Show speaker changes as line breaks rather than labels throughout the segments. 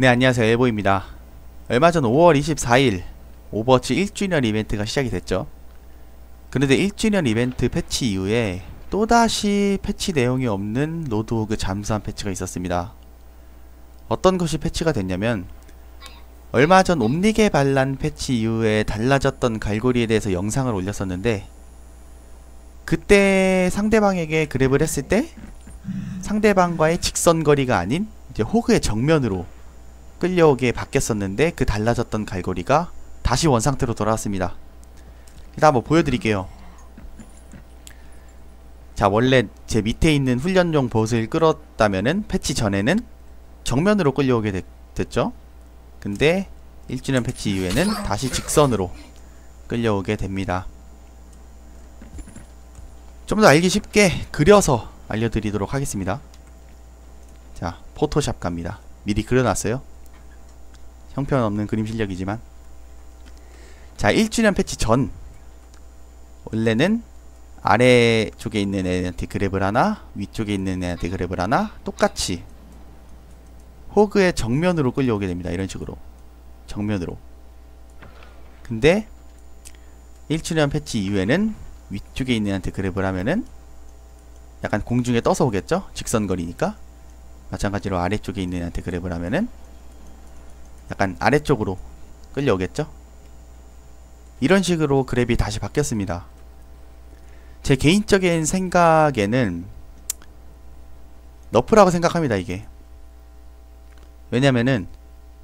네 안녕하세요. 엘보입니다. 얼마 전 5월 24일 오버워치 1주년 이벤트가 시작이 됐죠. 그런데 1주년 이벤트 패치 이후에 또다시 패치 내용이 없는 로드호그 잠수함 패치가 있었습니다. 어떤 것이 패치가 됐냐면 얼마 전 옴니게 반란 패치 이후에 달라졌던 갈고리에 대해서 영상을 올렸었는데 그때 상대방에게 그랩을 했을 때 상대방과의 직선거리가 아닌 이제 호그의 정면으로 끌려오게 바뀌었었는데 그 달라졌던 갈고리가 다시 원상태로 돌아왔습니다. 일단 한번 보여드릴게요. 자 원래 제 밑에 있는 훈련용 보스를 끌었다면은 패치 전에는 정면으로 끌려오게 됐, 됐죠. 근데 1주년 패치 이후에는 다시 직선으로 끌려오게 됩니다. 좀 더 알기 쉽게 그려서 알려드리도록 하겠습니다. 자 포토샵 갑니다. 미리 그려놨어요. 형편없는 그림 실력이지만. 자 1주년 패치 전. 원래는 아래쪽에 있는 애한테 그랩을 하나 위쪽에 있는 애한테 그랩을 하나 똑같이 호그의 정면으로 끌려오게 됩니다. 이런 식으로. 정면으로. 근데 1주년 패치 이후에는 위쪽에 있는 애한테 그랩을 하면은 약간 공중에 떠서 오겠죠? 직선거리니까. 마찬가지로 아래쪽에 있는 애한테 그랩을 하면은 약간 아래쪽으로 끌려오겠죠? 이런 식으로 그랩이 다시 바뀌었습니다. 제 개인적인 생각에는 너프라고 생각합니다, 이게. 왜냐면은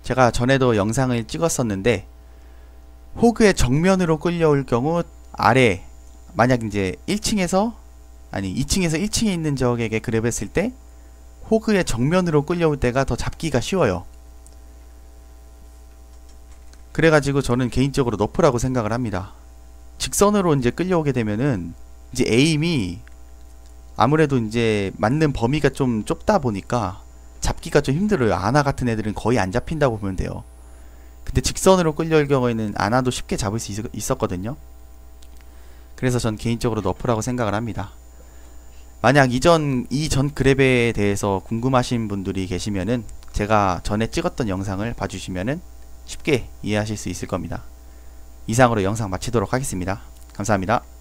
제가 전에도 영상을 찍었었는데 호그의 정면으로 끌려올 경우 아래 만약 이제 1층에서 아니 2층에서 1층에 있는 적에게 그랩했을 때 호그의 정면으로 끌려올 때가 더 잡기가 쉬워요. 그래가지고 저는 개인적으로 너프라고 생각을 합니다. 직선으로 이제 끌려오게 되면은 이제 에임이 아무래도 이제 맞는 범위가 좀 좁다 보니까 잡기가 좀 힘들어요. 아나 같은 애들은 거의 안 잡힌다고 보면 돼요. 근데 직선으로 끌려올 경우에는 아나도 쉽게 잡을 수 있, 었거든요 그래서 전 개인적으로 너프라고 생각을 합니다. 만약 이전 이전 그랩에 대해서 궁금하신 분들이 계시면은 제가 전에 찍었던 영상을 봐주시면은 쉽게 이해하실 수 있을 겁니다. 이상으로 영상 마치도록 하겠습니다. 감사합니다.